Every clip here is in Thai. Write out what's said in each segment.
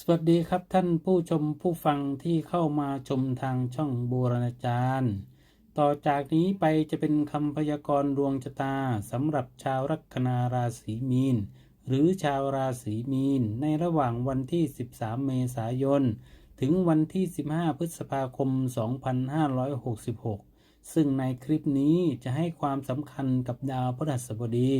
สวัสดีครับท่านผู้ชมผู้ฟังที่เข้ามาชมทางช่องบูรณาจารย์ ต่อจากนี้ไปจะเป็นคำพยากรณ์ดวงชะตาสำหรับชาวลัคนาราศีมีน หรือชาวราศีมีน ในระหว่างวันที่ 13 เมษายน ถึงวันที่ 15 พฤษภาคม 2566 ซึ่งในคลิปนี้จะให้ความสำคัญกับดาวพฤหัสบดี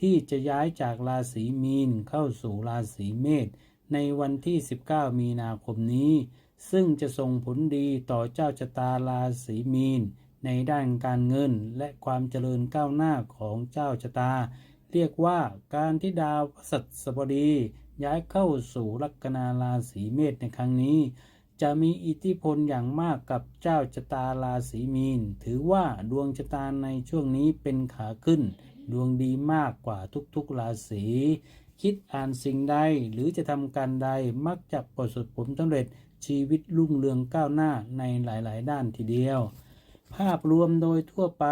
ที่จะย้ายจากราศีมีนเข้าสู่ราศีเมษ ในวันที่ 19 มีนาคมนี้ ซึ่งจะส่งผลดีต่อเจ้าชะตาราศีมีน ในด้านการเงินและความเจริญก้าวหน้าของเจ้าชะตา เรียกว่าการที่ดาวพฤหัสบดี ย้ายเข้าสู่ลัคนาราศีเมษในครั้งนี้ จะมีอิทธิพลอย่างมากกับเจ้าชะตาราศีมีน ถือว่าดวงชะตาในช่วงนี้เป็นขาขึ้น ดวงดีมากกว่าทุกๆราศี คิดอ่านสิ่งใดหรือจะทำการใดมักจะประสบผลสำเร็จชีวิตรุ่งเรืองก้าวหน้าในหลาย ๆ ด้านทีเดียว ภาพรวมโดยทั่วไป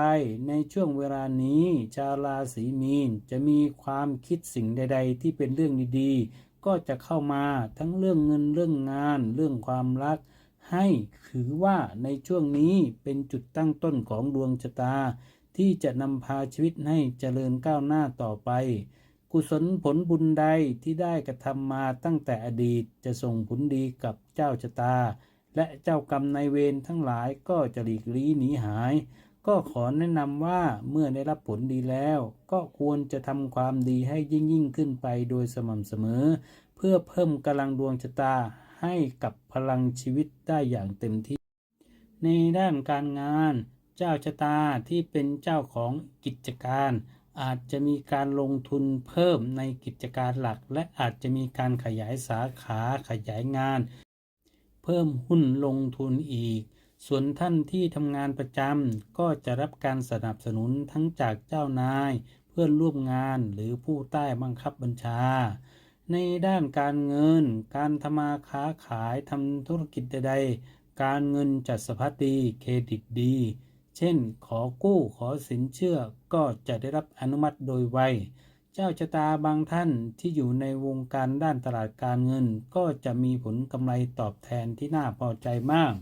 ในช่วงเวลานี้ ชาวราศีมีนจะมีความคิดสิ่งใด ๆ ที่เป็นเรื่องดีๆ ก็จะเข้ามาทั้งเรื่องเงินเรื่องงาน เรื่องความรัก ให้ถือว่าในช่วงนี้เป็นจุดตั้งต้นของดวงชะตา ที่จะนำพาชีวิตให้เจริญก้าวหน้าต่อไป กุศลผลบุญใดที่ได้กระทำมาตั้งแต่อดีตจะส่งผลดีกับเจ้าชะตา และเจ้ากรรมนายเวรทั้งหลายก็จะหลีกลี่หนีหาย ก็ขอแนะนำว่าเมื่อได้รับผลดีแล้ว ก็ควรจะทำความดีให้ยิ่งยิ่งขึ้นไปโดยสม่ำเสมอ เพื่อเพิ่มกำลังดวงชะตาให้กับพลังชีวิตได้อย่างเต็มที่ ในด้านการงาน เจ้าชะตาที่เป็นเจ้าของกิจการ อาจจะมีการลงทุนเพิ่มในกิจการหลัก และอาจจะมีการขยายสาขาขยายงาน เพิ่มหุ้นลงทุนอีก ส่วนท่านที่ทำงานประจำก็จะรับการสนับสนุนทั้งจากเจ้านาย เพื่อนร่วมงานหรือผู้ใต้บังคับบัญชา ในด้านการเงิน การทำมาค้าขายทำธุรกิจใดๆการเงินจัดสะพัดดีเครดิตดี เช่น ขอกู้ขอสินเชื่อก็จะได้รับอนุมัติโดยไว เจ้าชะตาบางท่านที่อยู่ในวงการด้านตลาดการเงิน ก็จะมีผลกำไรตอบแทนที่น่าพอใจมาก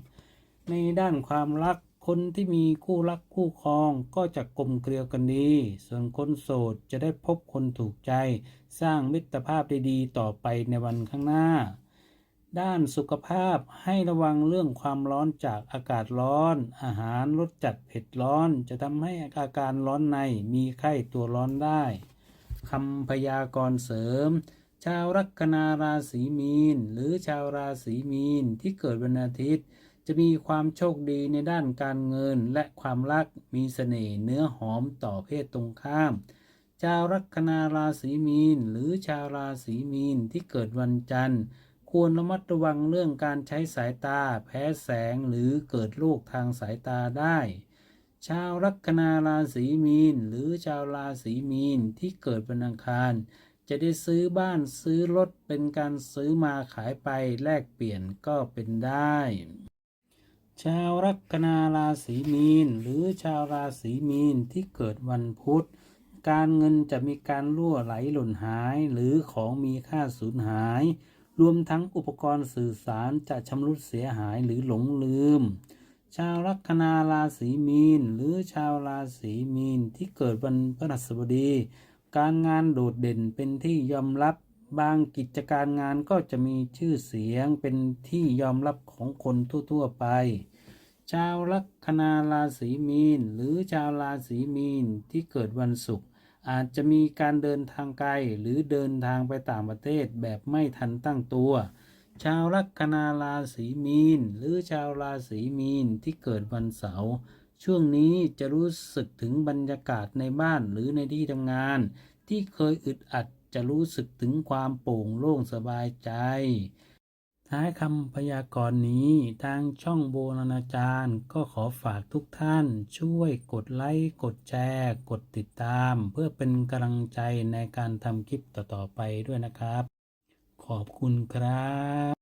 ในด้านความรักคนที่มีคู่รักคู่ครองก็จะกลมเกลียวกันดี ส่วนคนโสดจะได้พบคนถูกใจ สร้างมิตรภาพดีๆต่อไปในวันข้างหน้า ด้านสุขภาพให้ระวังเรื่องความร้อนจากอากาศร้อน อาหารรสจัดเผ็ดร้อน จะทำให้อาการร้อนในมีไข้ตัวร้อนได้คำพยากรณ์เสริม ชาวลัคนาราศีมีน หรือชาวราศีมีนที่เกิดวันอาทิตย์ จะมีความโชคดีในด้านการเงินและความรักมีเสน่ห์เนื้อหอมต่อเพศตรงข้าม ชาวลัคนาราศีมีน หรือชาวราศีมีนที่เกิดวันจันทร์ ควรระมัดระวังเรื่องการใช้สายตา แพ้แสงหรือเกิดโรคทางสายตาได้ ชาวลัคนาราศีมีน หรือชาวราศีมีนที่เกิดวันอังคาร จะได้ซื้อบ้านซื้อรถเป็นการซื้อมาขายไปแลกเปลี่ยนก็เป็นได้ ชาวลัคนาราศีมีน หรือชาวราศีมีนที่เกิดวันพุธการเงินจะมีการล่วไหลหล่นหายหรือของมีค่าสูญหาย รวมทั้งอุปกรณ์สื่อสารจะชำรุดเสียหายหรือหลงลืม ชาวลัคนาราศีมีน หรือชาวราศีมีนที่เกิดวันพฤหัสบดี การงานโดดเด่นเป็นที่ยอมรับบางกิจการงานก็จะมีชื่อเสียงเป็นที่ยอมรับของคนทั่ว ๆ ไป ชาวลัคนาราศีมีน หรือชาวราศีมีนที่เกิดวันศุกร์ อาจจะมีการเดินทางไกลหรือเดินทางไปต่างประเทศแบบไม่ทันตั้งตัว ชาวลัคนาราศีมีน หรือชาวราศีมีนที่เกิดวันเสาร์ช่วงนี้จะรู้สึกถึงบรรยากาศในบ้านหรือในที่ทำงาน ที่เคยอึดอัดจะรู้สึกถึงความโปร่งโล่งสบายใจ ท้ายคำพยากรณ์นี้ทางช่องโบราณาจารย์ ก็ขอฝากทุกท่านช่วยกดไลค์ กดแชร์ กดติดตาม เพื่อเป็นกำลังใจในการทำคลิปต่อ ๆ ไปด้วยนะครับ ขอบคุณครับ